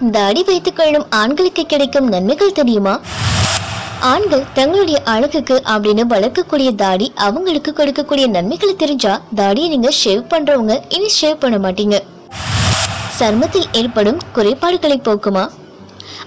தாடி வைத்துக் கொள்ளும் ஆண்களுக்கு கிடைக்கும் நன்மைகள் தெரியுமா? ஆண்கள் தங்களுடைய அழகுக்கு அப்படின்னு வளர்க்கக்கூடிய தாடி அவங்களுக்கு கொடுக்கக்கூடிய நன்மைகளை தெரிஞ்சா தாடியை நீங்க ஷேவ் பண்றவங்க இனி ஷேவ் பண்ண மாட்டீங்க. சருமத்தில் ஏற்படும் குறைபாடுகளை போக்குமா?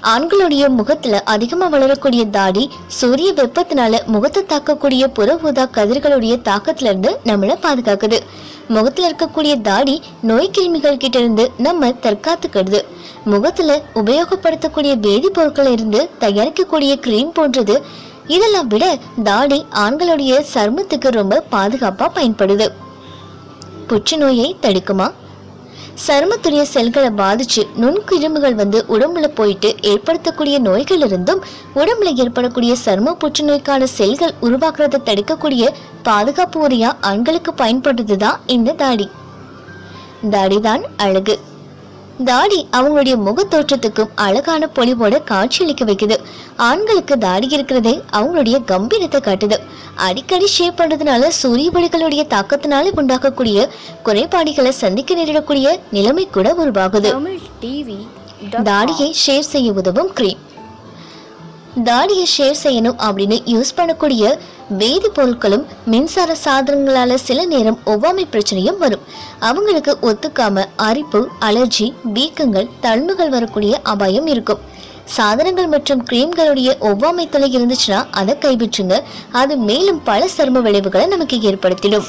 ஆண்களுடைய முகத்துல அதிகமா வளரக்கூடிய தாடி சூரிய வெப்பத்தினால முகத்தை தாக்கக்கூடிய புற ஊதா கதிர்களுடைய தாக்கத்துல இருந்து நம்மளை பாதுகாக்குது. முகத்துல இருக்கக்கூடிய தாடி நோய் கிருமிகள் கிட்ட இருந்து நம்ம தற்காத்துக்கிடுது முகத்துல உபயோகப்படுத்தக்கூடிய வேதிப்பொருட்கள் இருந்து தயாரிக்கக்கூடிய கிரீம் போன்றது. இதெல்லாம் விட தாடி ஆண்களுடைய சருமத்துக்கு ரொம்ப பாதுகாப்பா பயன்படுது. புற்றுநோயை தடுக்குமா? சருமத்துடைய செல்களை பாதிச்சு நுண்கிருமிகள் வந்து உடம்புல போயிட்டு ஏற்படுத்தக்கூடிய நோய்கள் இருந்தும் உடம்புல ஏற்படக்கூடிய சரும புற்றுநோய்க்கான செல்கள் உருவாக்குறதை தடுக்கக்கூடிய பாதுகாப்பு உரையா ஆண்களுக்கு பயன்படுறதுதான் இந்த தாடி. தாடிதான் அழகு. தாடி அவங்களுடைய முக தோற்றத்துக்கும் அழகான பொலிவோட காட்சியளிக்க வைக்குது. ஆண்களுக்கு தாடி இருக்கிறதே அவங்களுடைய கம்பீரத்தை காட்டுது. அடிக்கடி ஷேப் பண்றதுனால சூரிய ஒளிகளுடைய தாக்கத்தினால உண்டாகக்கூடிய குறைபாடுகளை சந்திக்க நேரிடக்கூடிய நிலைமை கூட உருவாகுது. தாடியை ஷேவ் செய்ய உதவும் கிரீம் தாடியை ஷேவ் செய்யணும் அப்படின்னு யூஸ் பண்ணக்கூடிய வேதிப்பொருட்களும் மின்சார சாதனங்களால் சில நேரம் ஒவ்வாமை பிரச்சனையும் வரும். அவங்களுக்கு ஒத்துக்காம அரிப்பு அலர்ஜி வீக்கங்கள் தழும்புகள் வரக்கூடிய அபாயம் இருக்கும். சாதனங்கள் மற்றும் கிரீம்களுடைய ஒவ்வாமை தொலை இருந்துச்சுன்னா அதை கைவிட்டுருங்க. அது மேலும் பல சரும விளைவுகளை நமக்கு ஏற்படுத்திடும்.